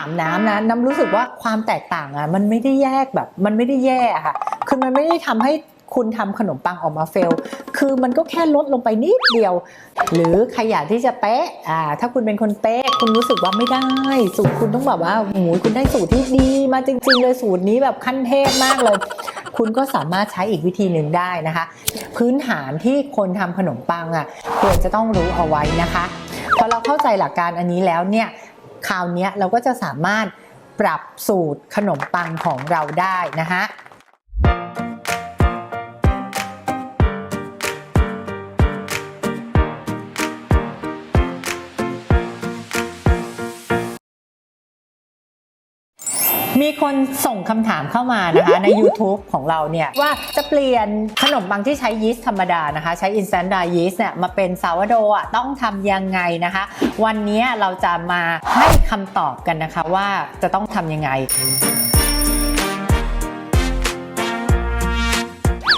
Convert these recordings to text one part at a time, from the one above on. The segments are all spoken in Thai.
ามน้ำนะน้ำรู้สึกว่าความแตกต่างอะมันไม่ได้แยกแบบ มันไม่ได้แย่ะค่ะ คือมันไม่ได้ทำให้คุณทำขนมปังออกมาเฟล คือมันก็แค่ลดลงไปนิดเดียว หรือใครอยากที่จะเป๊ะอ่าถ้าคุณเป็นคนเป๊ะ คุณรู้สึกว่าไม่ได้ สูตรคุณต้องแบบว่าโอ้โหคุณได้สูตรที่ดีมาจริง ๆ เลยสูตรนี้แบบขั้นเทพมากเลย คุณก็สามารถใช้อีกวิธีหนึ่งได้นะคะ พื้นฐานที่คนทำขนมปังอะควรจะต้องรู้เอาไว้นะคะ พอเราเข้าใจหลักการอันนี้แล้วเนี่ย คราวนี้เราก็จะสามารถปรับสูตรขนมปังของเราได้นะคะ มีคนส่งคำถามเข้ามานะคะใน YouTube ของเราเนี่ยว่าจะเปลี่ยนขนมปังที่ใช้ยีสต์ธรรมดานะคะ ใช้ instant dry yeast เนี่ยมาเป็นซาวโดอะต้องทำยังไงนะคะ วันนี้เราจะมาให้คำตอบกันนะคะว่าจะต้องทำยังไง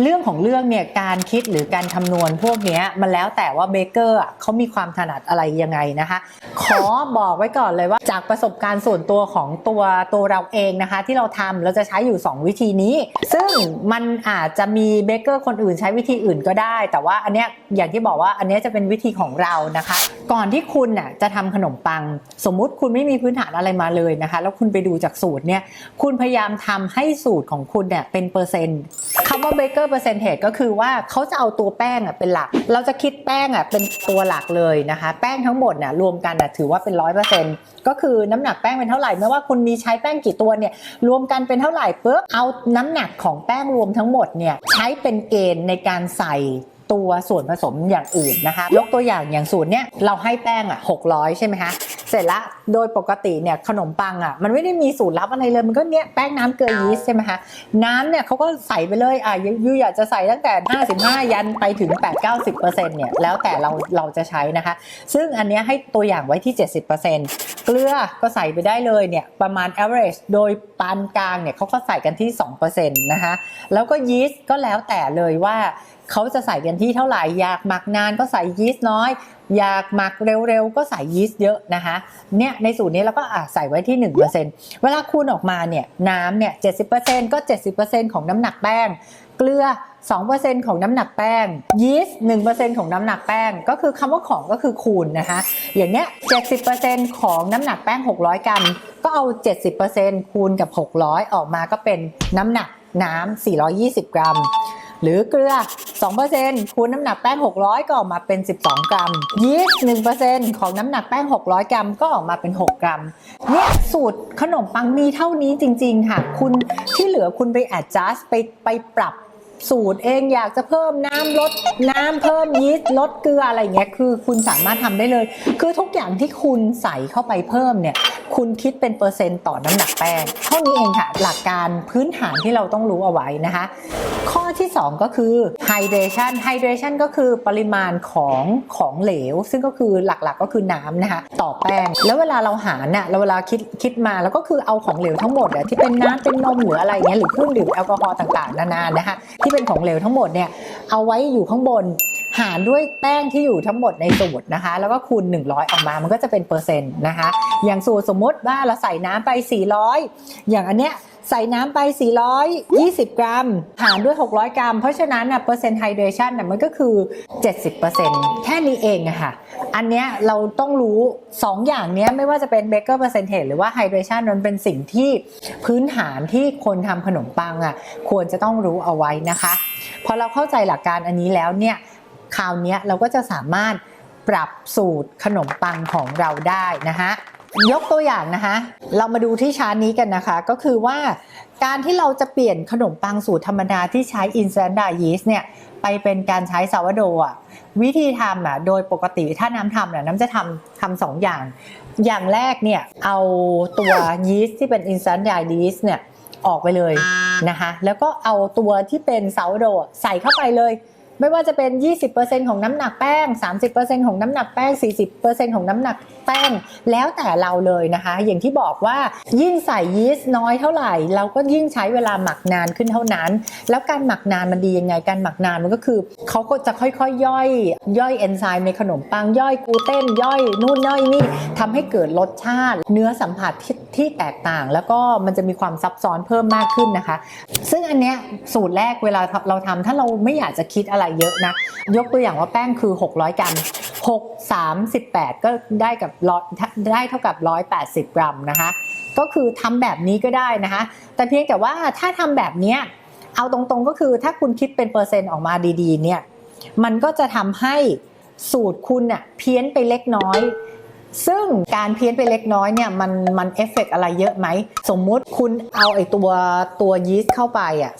เรื่องของเรื่องเนี่ยการคิดหรือการคำนวณพวกนี้มันแล้วแต่ว่าเบเกอร์เขามีความถนัดอะไรยังไงนะคะ ขอบอกไว้ก่อนเลยว่าจากประสบการณ์ส่วนตัวของตัวตัวเราเองนะคะ ที่เราทำเราจะใช้อยู่ 2 วิธีนี้ ซึ่งมันอาจจะมีเบเกอร์คนอื่นใช้วิธีอื่นก็ได้ แต่ว่าอันเนี้ยอย่างที่บอกว่าอันเนี้ยจะเป็นวิธีของเรานะคะ ก่อนที่คุณน่ะจะทำขนมปัง สมมุติคุณไม่มีพื้นฐานอะไรมาเลยนะคะ แล้วคุณไปดูจากสูตรเนี่ยคุณพยายามทำให้สูตรของคุณเนี่ยเป็นเปอร์เซ็นต์ คำว่าเบเกอร์เปอร์เซ็นต์ก็คือว่าเขาจะเอาตัวแป้งอะเป็นหลัก เราจะคิดแป้งอะเป็นตัวหลักเลยนะคะ แป้งทั้งหมดเนี่ยรวมกันอะถือว่าเป็นร้อยเปอร์เซ็นต์ก็คือน้ำหนักแป้งเป็นเท่าไหร่ไม่ว่าคุณมีใช้แป้งกี่ตัวเนี่ยรวมกันเป็นเท่าไหร่ปุ๊บเอาน้ำหนักของแป้งรวมทั้งหมดเนี่ยใช้เป็นเกณฑ์ในการใส่ตัวส่วนผสมอย่างอื่นนะคะ ยกตัวอย่างอย่างสูตรเนี่ยเราให้แป้งอะ600 ใช่ไหมคะ เสร็จละโดยปกติเนี่ยขนมปังอะมันไม่ได้มีสูตรลับอะไรเลยมันก็เนี่ยแป้งน้ำเกลือยีสต์ใช่ไหมคะ น้ำเนี่ยเขาก็ใส่ไปเลยอะยูยูอยากจะใส่ตั้งแต่ 55 ยันไปถึง 8-90%เนี่ยแล้วแต่เราเราจะใช้นะคะ ซึ่งอันเนี้ยให้ตัวอย่างไว้ที่ 70%เกลือก็ใส่ไปได้เลยเนี่ยประมาณ average โดยปานกลางเนี่ยเขาก็ใส่กันที่ 2%นะคะแล้วก็ยีสต์ก็แล้วแต่เลยว่า เขาจะใส่กันที่เท่าไหร่อยากหมักนานก็ใส่ยีสต์น้อย อยากหมักเร็วๆ ก็ใส่ยีสต์เยอะนะคะเนี่ยในสูตรนี้เราก็อใส่ไว้ที่ 1%เวลาคูณออกมาเนี่ยน้ำเนี่ย70%ก็ 70%ของน้ำหนักแป้ง เกลือ 2%ของน้ำหนักแป้งยีสต์1%ของน้ำหนักแป้ง ก็คือคำว่าของก็คือคูณนะคะ อย่างเนี้ย70%ของน้ำหนักแป้ง 600 กรัมก็เอา 70%คูณกับ 600 ออกมาก็เป็นน้ำหนักน้ำ 420 กรัม หรือเกลือ 2%คูณน้ำหนักแป้ง 600 ก็ออกมาเป็น 12 กรัมยีสต์1%ของน้ำหนักแป้ง 600 กรัมก็ออกมาเป็น 6 กรัม เนี่ยสูตรขนมปังมีเท่านี้จริง ๆ ค่ะ คุณที่เหลือคุณไป adjust ไปไปปรับสูตรเองอยากจะเพิ่มน้ำลดน้ำเพิ่มยีสต์ลดเกลืออะไรเงี้ยคือ คุณสามารถทำได้เลย คือทุกอย่างที่คุณใส่เข้าไปเพิ่มเนี่ย คุณคิดเป็นเปอร์เซ็นต์ต่อน้ำหนักแป้ง เท่านี้เองค่ะ หลักการพื้นฐานที่เราต้องรู้เอาไว้นะคะ ข้อที่ 2 ก็คือ hydration hydration ก็คือปริมาณของของเหลว ซึ่งก็คือหลักๆก็คือน้ำนะคะ ต่อแป้ง แล้วเวลาเราหารน่ะเราเวลาคิดคิดมาแล้วก็คือเอาของเหลวทั้งหมดอะที่เป็นน้ำเป็นนมหรืออะไรเงี้ยหรือเครื่องดื่มแอลกอฮอล์ต่างๆนานานะคะที่เป็นของเหลวทั้งหมดเนี่ยเอาไว้อยู่ข้างบน หารด้วยแป้งที่อยู่ทั้งหมดในสูตรนะคะ แล้วก็คูณ 100 ออกมามันก็จะเป็นเปอร์เซ็นต์นะคะ อย่างสูตรสมมติว่าเราใส่น้ำไป 400 อย่างอันเนี้ยใส่น้ำไป 420 กรัม หารด้วย 600 กรัม เพราะฉะนั้นน่ะเปอร์เซ็นต์ไฮเดรชันน่ะมันก็คือ 70%แค่นี้เองอะค่ะ อันเนี้ยเราต้องรู้ 2 อย่างเนี้ยไม่ว่าจะเป็นเบเกอร์เปอร์เซนเทจหรือว่าไฮเดรชันมันเป็นสิ่งที่พื้นฐานที่คนทำขนมปังอะควรจะต้องรู้เอาไว้นะคะ พอเราเข้าใจหลักการอันนี้แล้วเนี่ย คราวนี้เราก็จะสามารถปรับสูตรขนมปังของเราได้นะคะยกตัวอย่างนะคะเรามาดูที่ชาร์ตนี้กันนะคะ ก็คือว่าการที่เราจะเปลี่ยนขนมปังสูตรธรรมดาที่ใช้ instant dry yeast เนี่ยไปเป็นการใช้ซาวโดอะวิธีทำอะโดยปกติถ้าน้ำทำน่ะน้ำจะทำทำสองอย่าง อย่างแรกเนี่ยเอาตัวยีสต์ที่เป็น instant dry yeast เนี่ยออกไปเลยนะคะแล้วก็เอาตัวที่เป็นซาวโดใส่เข้าไปเลย ไม่ว่าจะเป็น 20%ของน้ำหนักแป้ง 30%ของน้ำหนักแป้ง 40%ของน้ำหนักแป้ง แล้วแต่เราเลยนะคะ อย่างที่บอกว่ายิ่งใส่ยีสต์น้อยเท่าไหร่ เราก็ยิ่งใช้เวลาหมักนานขึ้นเท่านั้น แล้วการหมักนานมันดียังไง การหมักนานมันก็คือเขาก็จะค่อยๆย่อย ย่อยเอนไซม์ในขนมปังย่อยกลูเตนย่อยนู่นย่อยนี่ทำให้เกิดรสชาติ เนื้อสัมผัสที่ที่แตกต่าง แล้วก็มันจะมีความซับซ้อนเพิ่มมากขึ้นนะคะ ซึ่งอันเนี้ยสูตรแรกเวลาเราทำถ้าเราไม่อยากจะคิดอะไรเยอะนะ ยกตัวอย่างว่าแป้งคือ 600 กรัม 6 38 ก็ได้กับร้อยได้เท่ากับ 180 กรัมนะคะ ก็คือทำแบบนี้ก็ได้นะคะ แต่เพียงแต่ว่าถ้าทำแบบเนี้ยเอาตรงๆก็คือถ้าคุณคิดเป็นเปอร์เซ็นต์ออกมาดีๆเนี่ย มันก็จะทำให้สูตรคุณน่ะเพี้ยนไปเล็กน้อย ซึ่งการเพี้ยนไปเล็กน้อยเนี่ยมันมันเอฟเฟกอะไรเยอะไหม สมมุติคุณเอาไอตัวตัวยีสต์เข้าไปอะ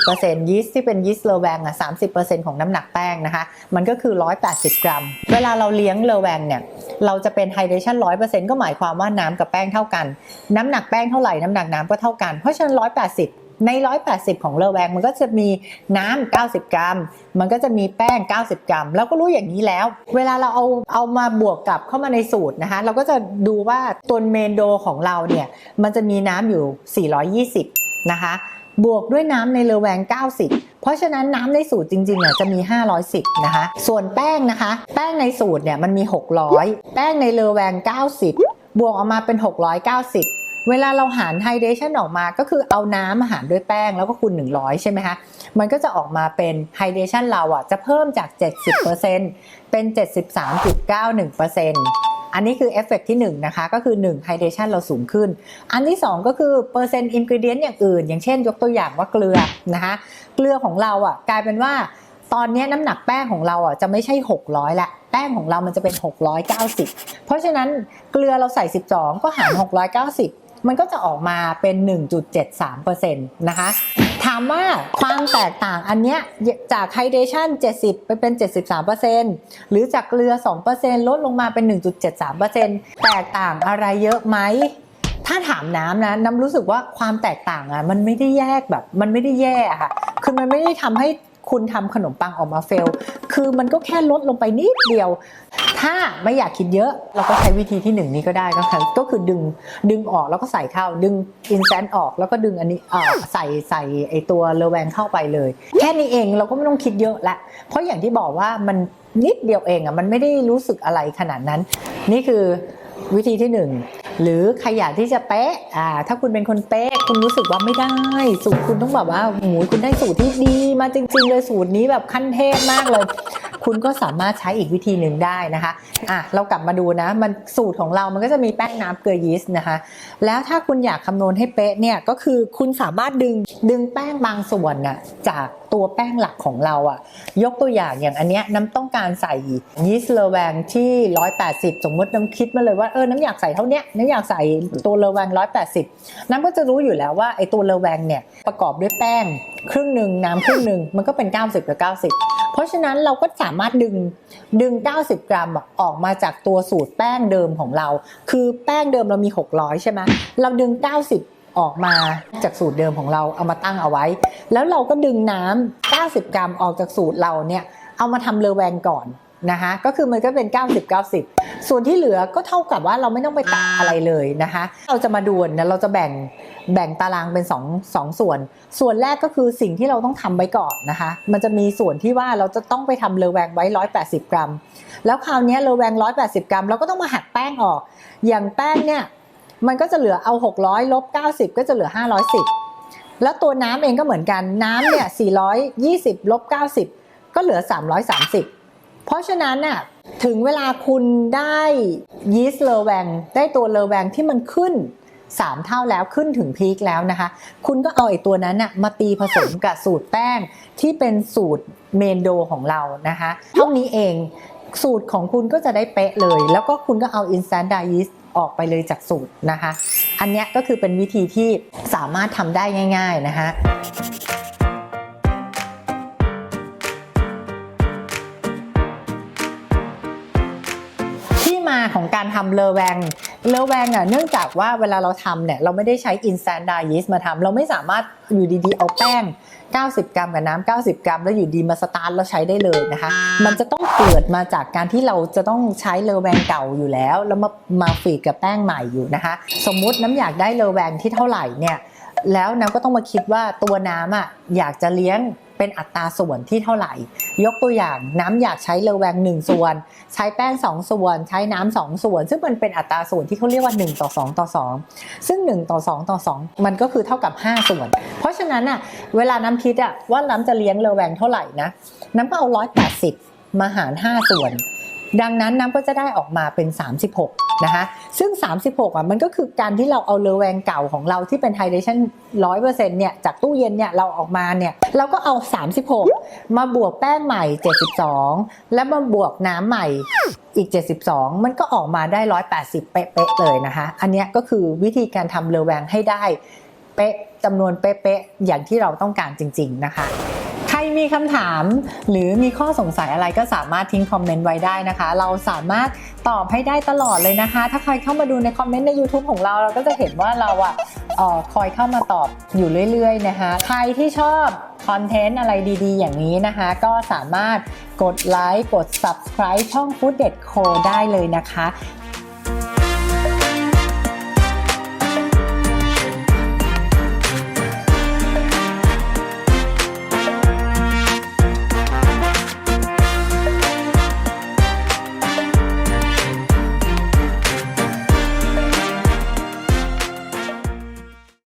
30%ยีสต์ที่เป็นยีสต์เลอแวงอะ30%ของน้ำหนักแป้งนะคะ มันก็คือ180กรัม เวลาเราเลี้ยงเลอแวงเนี่ยเราจะเป็นไฮเดรชัน100%ก็หมายความว่าน้ำกับแป้งเท่ากัน น้ำหนักแป้งเท่าไหร่น้ำหนักน้ำก็เท่ากันเพราะฉะนั้น180 ใน 180 ของเลอแวงมันก็จะมีน้ำ90 กรัม มันก็จะมีแป้ง 90 กรัมแล้วก็รู้อย่างนี้แล้ว เวลาเราเอาเอามาบวกกับเข้ามาในสูตรนะคะ เราก็จะดูว่าตัวเมนโดของเราเนี่ย มันจะมีน้ำอยู่ 420 นะคะ บวกด้วยน้ำในเลอแวง 90เพราะฉะนั้นน้ำในสูตรจริงๆอะจะมี 510 นะคะ ส่วนแป้งนะคะ แป้งในสูตรเนี่ยมันมี 600 แป้งในเลอแวง 90 บวกออกมาเป็น 690 เวลาเราหารไฮเดรชันออกมาก็คือเอาน้ำมาหารด้วยแป้งแล้วก็คูณ 100 ใช่ไหมคะมันก็จะออกมาเป็นไฮเดรชันเราอะจะเพิ่มจาก 70%เป็น 73.91%อันนี้คือเอฟเฟกที่1นะคะก็คือ1ไฮเดรชันเราสูงขึ้น อันที่ 2 ก็คือเปอร์เซ็นต์อินกิเดียนอย่างอื่น อย่างเช่น ยกตัวอย่างว่าเกลือนะคะเกลือของเราอะกลายเป็นว่าตอนนี้น้ำหนักแป้งของเราอะจะไม่ใช่ 600ละแป้งของเรามันจะเป็น 690 เพราะฉะนั้นเกลือเราใส่ 12 ก็หาร 690 มันก็จะออกมาเป็น 1.73%นะคะ ถามว่าความแตกต่างอันเนี้ยจากไฮเดรชัน70 ไปเป็น 73%หรือจากเกลือ 2%ลดลงมาเป็น 1.73%แตกต่างอะไรเยอะไหมถ้าถามน้ำนะน้ำรู้สึกว่าความแตกต่างอะมันไม่ได้แยกแบบมันไม่ได้แย่ค่ะ คือมันไม่ได้ทำให้คุณทำขนมปังออกมาเฟล คือมันก็แค่ลดลงไปนิดเดียว ถ้าไม่อยากคิดเยอะ เราก็ใช้วิธีที่หนึ่งนี้ก็ได้ก็คือก็คือดึงดึงออกแล้วก็ใส่เข้า ดึงอินแซนออกแล้วก็ดึงอันนี้เอ่อใส่ใส่ไอตัวเลแวงเข้าไปเลย แค่นี้เองเราก็ไม่ต้องคิดเยอะละ เพราะอย่างที่บอกว่ามันนิดเดียวเองอะมันไม่ได้รู้สึกอะไรขนาดนั้น นี่คือวิธีที่หนึ่งหรือใครอยากที่จะเป๊ะอ่าถ้าคุณเป็นคนเป๊ะ คุณรู้สึกว่าไม่ได้ สูตรคุณต้องแบบว่าโอ้โหคุณได้สูตรที่ดีมาจริง ๆ เลยสูตรนี้แบบขั้นเทพมากเลย คุณก็สามารถใช้อีกวิธีหนึ่งได้นะคะอะเรากลับมาดูนะ มันสูตรของเรามันก็จะมีแป้งน้ำเกลือยีสต์นะคะ แล้วถ้าคุณอยากคำนวณให้เป๊ะเนี่ยก็คือคุณสามารถดึงดึงแป้งบางส่วนน่ะจากตัวแป้งหลักของเราอะยกตัวอย่างอย่างอันเนี้ยน้ำต้องการใส่ยีสต์เลอแวงที่ 180 สมมติน้ำคิดมาเลยว่าเออน้ำอยากใส่เท่าเนี้ยน้ำอยากใส่ตัวเลอแวง 180 น้ำก็จะรู้อยู่แล้วว่าไอตัวเลอแวงเนี่ยประกอบด้วยแป้งครึ่งหนึ่งน้ำครึ่งหนึ่งมันก็เป็น 90กับ90 เพราะฉะนั้นเราก็สามารถดึงดึง 90 กรัมออกมาจากตัวสูตรแป้งเดิมของเรา คือแป้งเดิมเรามี 600 ใช่ไหมเราดึง 90ออกมาจากสูตรเดิมของเราเอามาตั้งเอาไว้ แล้วเราก็ดึงน้ำ90 กรัมออกจากสูตรเราเนี่ย เอามาทำเลอแวงก่อน นะคะก็คือมันก็เป็น 90 90 ส่วนที่เหลือก็เท่ากับว่าเราไม่ต้องไปตัดอะไรเลยนะคะ เราจะมาดูนะเราจะแบ่งแบ่งตารางเป็น2 2ส่วน ส่วนแรกก็คือสิ่งที่เราต้องทำไว้ก่อนนะคะ มันจะมีส่วนที่ว่าเราจะต้องไปทำเลอแวงไว้ 180 กรัม แล้วคราวนี้เลอแวง 180 กรัม เราก็ต้องมาหักแป้งออก อย่างแป้งเนี่ยมันก็จะเหลือเอา 600ลบ90 ก็จะเหลือ 510 แล้วตัวน้ำเองก็เหมือนกันน้ำเนี่ย420ลบ90 ก็เหลือ 330 เพราะฉะนั้นน่ะถึงเวลาคุณได้ยีสต์เลอแวงได้ตัวเลอแวงที่มันขึ้น 3 เท่าแล้วขึ้นถึงพีคแล้วนะคะ คุณก็เอาไอ้ตัวนั้นน่ะมาตีผสมกับสูตรแป้งที่เป็นสูตรเมนโดของเรานะคะเท่านี้เองสูตรของคุณก็จะได้เป๊ะเลย แล้วก็คุณก็เอา instant dye yeast ออกไปเลยจากสูตรนะคะ อันนี้ก็คือเป็นวิธีที่สามารถทำได้ง่าย ๆนะคะ ของการทำเลอแวง เลอแวงอะเนื่องจากว่าเวลาเราทำเนี่ยเราไม่ได้ใช้ instant dye yeast มาทำเราไม่สามารถอยู่ดีๆ เอาแป้ง 90 กรัมกับน้ำ90 กรัม แล้วอยู่ดีมาสตาร์ทแล้วใช้ได้เลยนะคะ มันจะต้องเกิดมาจากการที่เราจะต้องใช้เลอแวงเก่าอยู่แล้ว แล้วมามาฟีกับแป้งใหม่อยู่นะคะ สมมุติน้ำอยากได้เลอแวงที่เท่าไหร่เนี่ยแล้วน้ำก็ต้องมาคิดว่าตัวน้ำอะอยากจะเลี้ยง เป็นอัตราส่วนที่เท่าไหร่ ยกตัวอย่างน้ำอยากใช้เลแวง 1 ส่วน ใช้แป้ง 2 ส่วน ใช้น้ำ2ส่วน ซึ่งมันเป็นอัตราส่วนที่เขาเรียกว่า 1 ต่อ 2 ต่อ 2 ซึ่ง 1 ต่อ 2 ต่อ 2 มันก็คือเท่ากับ 5 ส่วน เพราะฉะนั้นอะเวลาน้ำคิดอะว่าน้ำจะเลี้ยงเลแวงเท่าไหร่นะน้ำก็เอา 180 มาหาร 5 ส่วน ดังนั้นน้ำก็จะได้ออกมาเป็น 36 นะคะซึ่ง 36อะมันก็คือการที่เราเอาเลแวงเก่าของเราที่เป็นไฮเดรชัน100%เปอร์เซ็นต์เนี่ยจากตู้เย็นเนี่ยเราออกมาเนี่ยเราก็เอา 36 มาบวกแป้งใหม่ 72 แล้วมาบวกน้ำใหม่อีก 72 มันก็ออกมาได้ 180 เป๊ะๆเลยนะคะอันนี้ก็คือวิธีการทำเลแวงให้ได้เป๊ะจำนวนเป๊ะๆอย่างที่เราต้องการจริง ๆ นะคะ ใครมีคำถาม หรือมีข้อสงสัยอะไรก็สามารถทิ้งคอมเมนต์ไว้ได้นะคะ เราสามารถตอบให้ได้ตลอดเลยนะคะ ถ้าใครเข้ามาดูในคอมเมนต์ใน YouTube ของเรา เราก็จะเห็นว่าเราอะออคอยเข้ามาตอบอยู่เรื่อยๆนะคะ ใครที่ชอบคอนเทนต์อะไรดีๆ อย่างนี้นะคะ ก็สามารถกดไลค์กด subscribe ช่อง Food d e d Co ได้เลยนะคะ